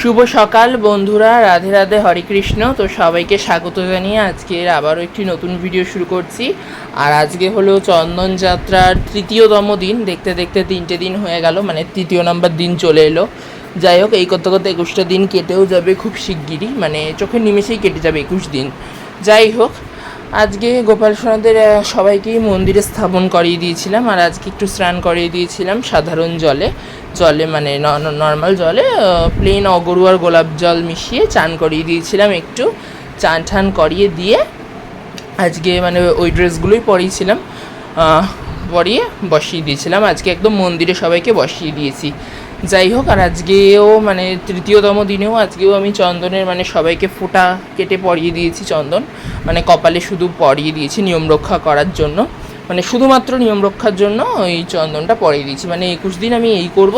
শুভ সকাল বন্ধুরা, রাধে রাধে, হরে কৃষ্ণ। তো সবাইকে স্বাগত জানিয়ে আজকের আবারও একটি নতুন ভিডিও শুরু করছি। আর আজকে হলো চন্দন যাত্রার তৃতীয়তম দিন। দেখতে দেখতে তিনটে দিন হয়ে গেল মানে তৃতীয় নম্বর দিন চলে এলো। যাই হোক, এই করতে করতে একুশটা দিন কেটেও যাবে খুব শিগগিরই মানে চোখের নিমেষেই কেটে যাবে একুশ দিন। যাই হোক আজকে গোপাল সোনাদের সবাইকেই মন্দিরে স্থাপন করিয়ে দিয়েছিলাম আর আজকে একটু স্নান করিয়ে দিয়েছিলাম সাধারণ জলে। জলে মানে নর্মাল জলে প্লেন অগরুয়ার গোলাপ জল মিশিয়ে চান করিয়ে দিয়েছিলাম একটু। চান ঠান করিয়ে দিয়ে আজকে মানে ওই ড্রেসগুলোই পরিয়েছিলাম। পরিয়ে বসিয়ে দিয়েছিলাম। আজকে একদম মন্দিরে সবাইকে বসিয়ে দিয়েছি। যাই হোক, আর আজকেও মানে তৃতীয়তম দিনেও আজকেও আমি চন্দনের মানে সবাইকে ফোঁটা কেটে পরিয়ে দিয়েছি চন্দন। মানে কপালে শুধু পরিয়ে দিয়েছি নিয়ম রক্ষা করার জন্য। মানে শুধুমাত্র নিয়ম রক্ষার জন্য ওই চন্দনটা পরিয়ে দিয়েছি। মানে একুশ দিন আমি এই করব।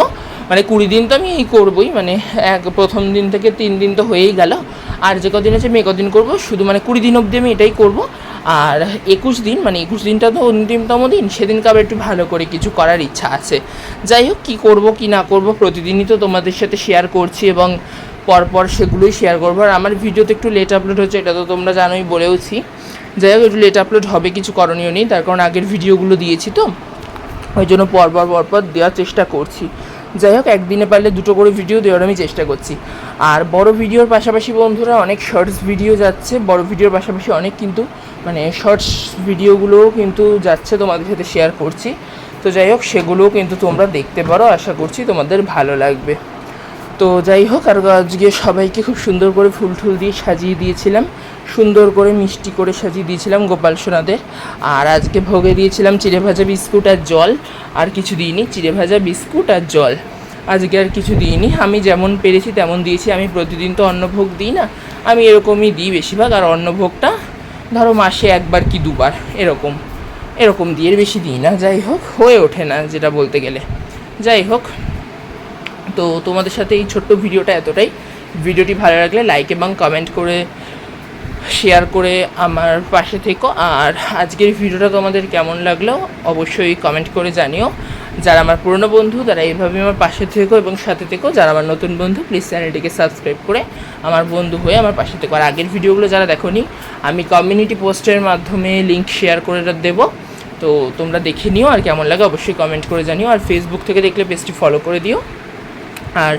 মানে কুড়ি দিন তো আমি এই করবই মানে এক প্রথম দিন থেকে তিন দিন তো হয়েই গেল। আর যে কদিন আছে আমি কদিন করব, শুধু মানে কুড়ি দিন অবধি আমি এটাই করব। আর একুশ দিন মানে একুশ দিনটা তো অন্তিমতম দিন, সেদিনকে আবার একটু ভালো করে কিছু করার ইচ্ছা আছে। যাই হোক, কী করব, কি না করব, প্রতিদিনই তো তোমাদের সাথে শেয়ার করছি এবং পরপর সেগুলোই শেয়ার করব। আর আমার ভিডিও তো একটু লেট আপলোড হচ্ছে, এটা তো তোমরা জানোই, বলেওছি। যাই হোক, একটু লেট আপলোড হবে, কিছু করণীয় নেই, তার কারণ আগের ভিডিওগুলো দিয়েছি তো। ওই জন্য পরপর পরপর দেওয়ার চেষ্টা করছি। যাই হোক, একদিনে পারলে দুটো করে ভিডিও দেওয়ার আমি চেষ্টা করছি। আর বড় ভিডিওর পাশাপাশি বন্ধুরা, অনেক শর্টস ভিডিও যাচ্ছে। বড় ভিডিওর পাশাপাশি অনেক কিন্তু মানে শর্টস ভিডিওগুলোও কিন্তু যাচ্ছে তোমাদের সাথে শেয়ার করছি। তো যাই হোক, সেগুলোও কিন্তু তোমরা দেখতে পারো, আশা করছি তোমাদের ভালো লাগবে। তো যাই হোক, আর আজকে সবাইকে খুব সুন্দর করে ফুল টুল দিয়ে সাজিয়ে দিয়েছিলাম। সুন্দর করে মিষ্টি করে সাজিয়ে দিয়েছিলাম গোপাল সোনাদের। আর আজকে ভোগে দিয়েছিলাম চিড়ে ভাজা বিস্কুট আর জল। আর কিছু দিইনি, চিড়ে ভাজা বিস্কুট আর জল। আজকে আর কিছু দিইনি। আমি যেমন পেরেছি তেমন দিয়েছি। আমি প্রতিদিন তো অন্নভোগ দিই না। আমি এরকমই দিই বেশিরভাগ। আর অন্নভোগটা ধরো মাসে একবার কি দুবার, এরকম। এরকম দিয়ে বেশি দিই না। যাই হোক, হয়ে ওঠে না যেটা বলতে গেলে। যাই হোক, তো তোমাদের সাথে এই ছোট্ট ভিডিওটা এতটাই। ভিডিওটি ভালো লাগলে লাইক এবং কমেন্ট করে শেয়ার করে আমার পাশে থেকো। আর আজকের ভিডিওটা তোমাদের কেমন লাগল অবশ্যই কমেন্ট করে জানিও। যারা আমার পুরনো বন্ধু, তারা এইভাবে আমার পাশে থেকো এবং সাথে থেকো। যারা আমার নতুন বন্ধু প্লিজ চ্যানেলটিকে সাবস্ক্রাইব করে আমার বন্ধু হয়ে আমার পাশে থেকো। আর আগের ভিডিওগুলো যারা দেখোনি, আমি কমিউনিটি পোস্টের মাধ্যমে লিঙ্ক শেয়ার করে দেবো। তো তোমরা দেখে নিও আর কেমন লাগে অবশ্যই কমেন্ট করে জানিও। আর ফেসবুক থেকে দেখলে পেজটি ফলো করে দিও। আর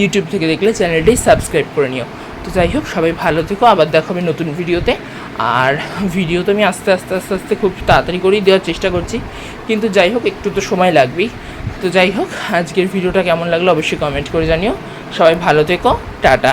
ইউটিউব থেকে দেখলে চ্যানেলটি সাবস্ক্রাইব করে নিও। তো যাই হোক, সবাই ভালো থেকো। আবার দেখা হবে নতুন ভিডিওতে। আর ভিডিও তো আমি আস্তে আস্তে আস্তে আস্তে খুব তাড়াতাড়ি করেই দেওয়ার চেষ্টা করছি। কিন্তু যাই হোক, একটু তো সময় লাগবেই। তো যাই হোক, আজকের ভিডিওটা কেমন লাগল অবশ্যই কমেন্ট করে জানিও। সবাই ভালো থেকো, টাটা।